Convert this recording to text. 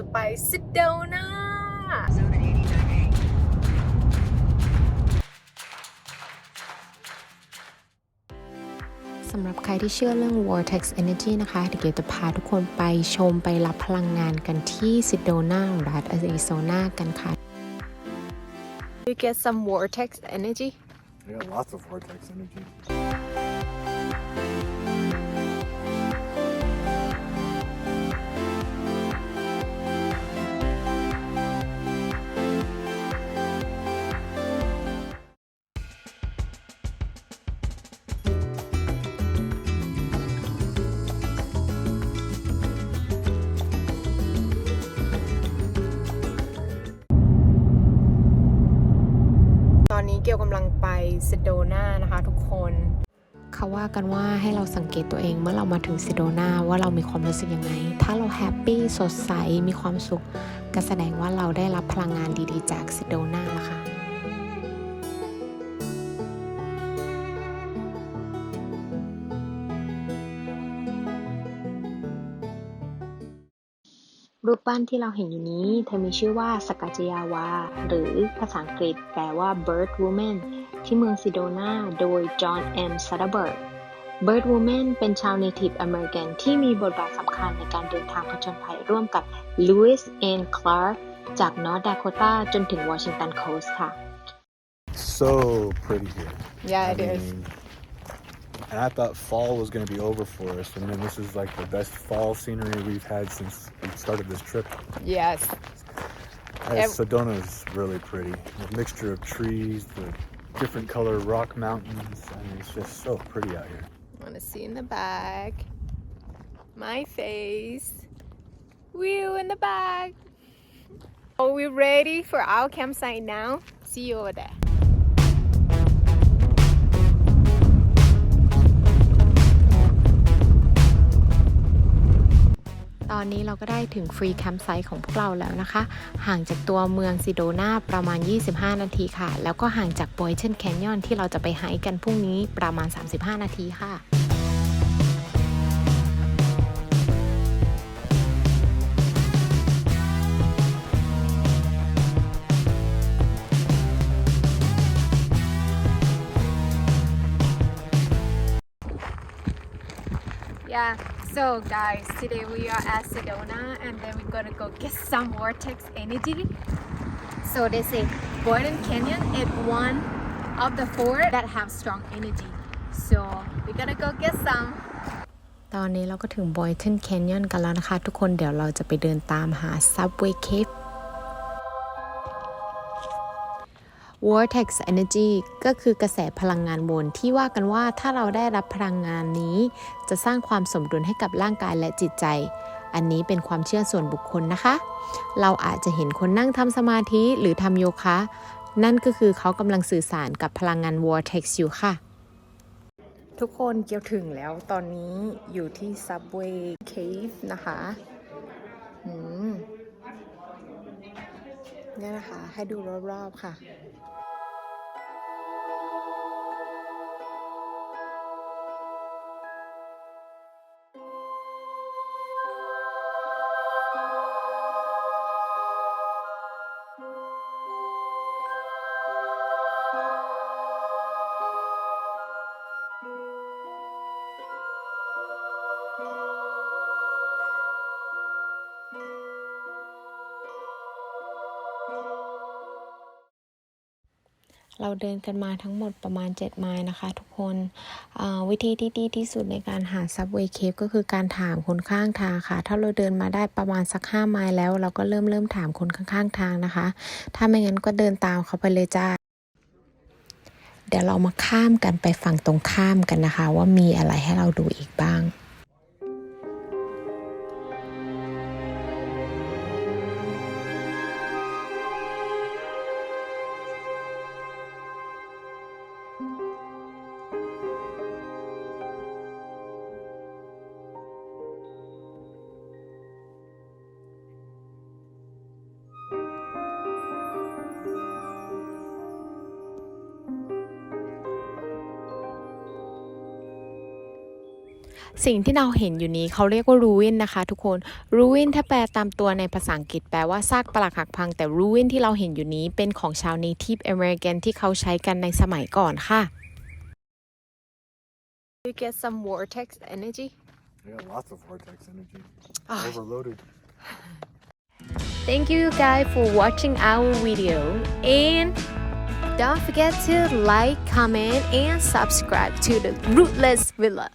จะไปซิดเดลนาสำหรับใครที่เชื่อเรื่อง Vortex Energy นะคะเดี๋ยวเกียวจะพาทุกคนไปชมไปรับพลังงานกันที่ซิดโดนารัฐอาริโซนากันค่ะ You get some vortex energy I got lots of vortex energy.. ำลังไปซิดโดนานะคะทุกคนเขาว่ากันว่าให้เราสังเกตตัวเองเมื่อเรามาถึงซิโดนาว่าเรามีความรู้สึกยังไง ถ้าเราแฮปปี้สดใสมีความสุขก็แสดงว่าเราได้รับพลังงานดีๆ จากซิโดนาแล้วค่ะ รูปปั้นที่เราเห็นอยู่นี้ เธอมีชื่อว่าสกาจยาวา หรือภาษาอังกฤษแปลว่า Bird Woman ที่เมืองซิโดนาโดยจอห์นเอ็มซัตเบิร์ก Bird Woman เป็นชาว Native American ที่มีบทบาทสำคัญในการเดินทางผจญภัยร่วมกับ Lewis and Clark จาก North Dakota จนถึง Washington Coast ค่ะ So pretty here. Yeah I it is mean, and I thought fall was going to be over for us, and then this is like the best fall scenery we've had since we started this trip. yes Uh, Ev- Sedona is really pretty. The mixture of trees, the different color rock mountains. I mean, it's just so pretty out here. wanna see in the back my face view in the back are we ready for our campsite now see you over there อนนี้เราก็ได้ถึงฟรีแคมป์ไซต์ของพวกเราแล้วนะคะ ห่างจากตัวเมืองซิโดนาประมาณ 25 นาทีค่ะ แล้วก็ห่างจากบอยเชนแคนยอนที่เราจะไปไฮกันพรุ่งนี้ประมาณ 35 นาทีค่ะ Yeah, so guys, today we are at Sedona and then we're gonna go get some vortex energy. So they say Boyden Canyon is one of the four that have strong energy. So we're gonna go get some. ตอนนี้เราก็ถึงบอยเทนแคนยอนกันแล้วนะคะ ทุกคนเดี๋ยวเราจะไปเดินตามหา Subway Cave Vortex Energy ก็คือกระแสพลังงานวนที่ว่ากันว่าถ้าเราได้รับพลังงานนี้ จะสร้างความสมดุลให้กับร่างกายและจิตใจ อันนี้เป็นความเชื่อส่วนบุคคลนะคะ เราอาจจะเห็นคนนั่งทำสมาธิหรือทำโยคะ นั่นก็คือเขากำลังสื่อสารกับพลังงาน Vortex อยู่ค่ะ ทุกคนเกี่ยวถึงแล้วตอนนี้อยู่ที่ Subway Cave นะคะอืม เนี่ยนะคะ ให้ดูรอบๆค่ะ เราเดินกันมาทั้งหมดประมาณ 7 ไมล์นะคะ ทุกคนวิธีที่ดีที่สุดในการหา Subway Cave ก็คือการถามคนข้างทางค่ะ ถ้าเราเดินมาได้ประมาณสัก 5 ไมล์แล้ว เราก็เริ่มเริ่มถามคนข้างๆทางนะคะ ถ้าไม่งั้นก็เดินตามเขาไปเลยจ้าเดี๋ยวเรามาข้ามกันไปฝั่งตรงข้ามกันนะคะ ว่ามีอะไรให้เราดูอีกบ้าง ห สิ่งที่เราเห็นอยู่นี้เขาเรียกว่า ruin นะคะทุกคน ruin ถ้าแปลตามตัวในภาษาอังกฤษแปลว่าซากปรักหักพัง แต่ ruin ที่เราเห็นอยู่นี้เป็นของชาว native american ที่เขาใช้กันในสมัยก่อนค่ะ You get some vortex energy Yeah, lots of vortex energy. Ah. Overloaded. Thank you guys for watching our video and don't forget to like, comment and subscribe to the Rootless Villa.